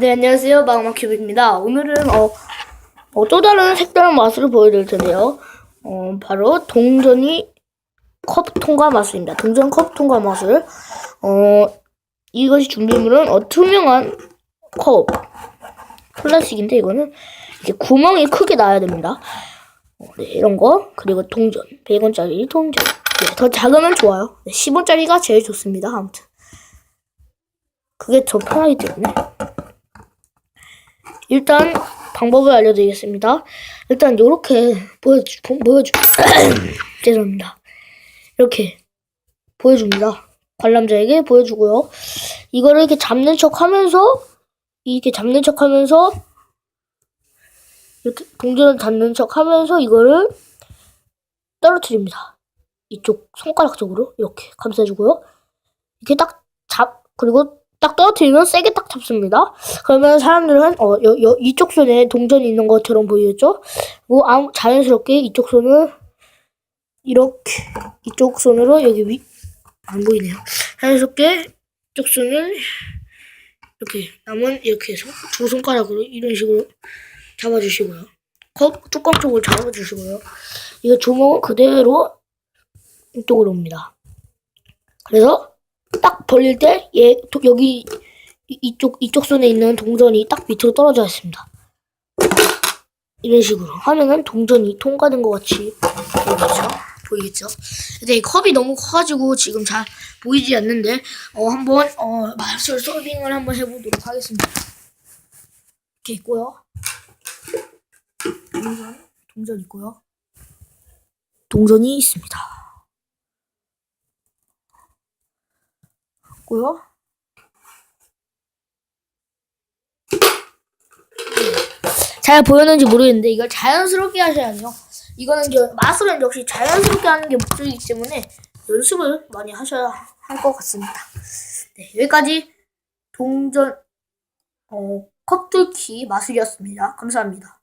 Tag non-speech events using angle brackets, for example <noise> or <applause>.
네, 안녕하세요. 마그마 큐브입니다. 오늘은, 어, 어, 또 다른 색다른 마술을 보여드릴 텐데요. 어, 바로 동전이 컵 통과 마술입니다. 동전 컵 통과 마술. 어, 이것이 준비물은 어, 투명한 컵. 플라스틱인데, 이거는 이제 구멍이 크게 나야 됩니다. 어, 네, 이런 거. 그리고 동전. 100원짜리 동전. 네, 더 작으면 좋아요. 네, 10원짜리가 제일 좋습니다. 아무튼. 그게 더 편하기 때문에. 일단 방법을 알려드리겠습니다. 일단 요렇게 보여주 보- 보여주 <coughs> 죄송합니다. 이렇게 보여줍니다. 관람자에게 보여주고요. 이거를 이렇게 잡는 척하면서 이렇게 잡는 척하면서 이렇게 동전을 잡는 척하면서 이거를 떨어뜨립니다. 이쪽 손가락 쪽으로 이렇게 감싸주고요. 이렇게 딱 잡 그리고 딱 떨어뜨리면 세게 딱 잡습니다. 그러면 사람들은 어, 여, 여, 이쪽 손에 동전이 있는 것처럼 보이겠죠? 그리고 아무, 자연스럽게 이쪽 손을 이렇게 이쪽 손으로 여기 위 안 보이네요. 자연스럽게 이쪽 손을 이렇게 남은 이렇게 해서 두 손가락으로 이런 식으로 잡아주시고요. 컵 뚜껑 쪽을 잡아주시고요. 이거 주먹은 그대로 이쪽으로 옵니다. 그래서 딱 벌릴 때얘 여기 이- 이쪽 이쪽 손에 있는 동전이 딱 밑으로 떨어져 있습니다. 이런 식으로 하면은 동전이 통과된 것 같이 보이겠죠? 보이겠죠? 근데 이 컵이 너무 커가지고 지금 잘 보이지 않는데 어 한번 어 마술 서빙을 한번 해보도록 하겠습니다. 이렇게 있고요. 동전 동전 있고요. 동전이 있습니다. 있고요. 잘 보였는지 모르겠는데 이걸 자연스럽게 하셔야 돼요. 이거는 저 마술은 역시 자연스럽게 하는 게 목적이기 때문에 연습을 많이 하셔야 할 것 같습니다. 네, 여기까지 동전 어, 컵뚫기 마술이었습니다. 감사합니다.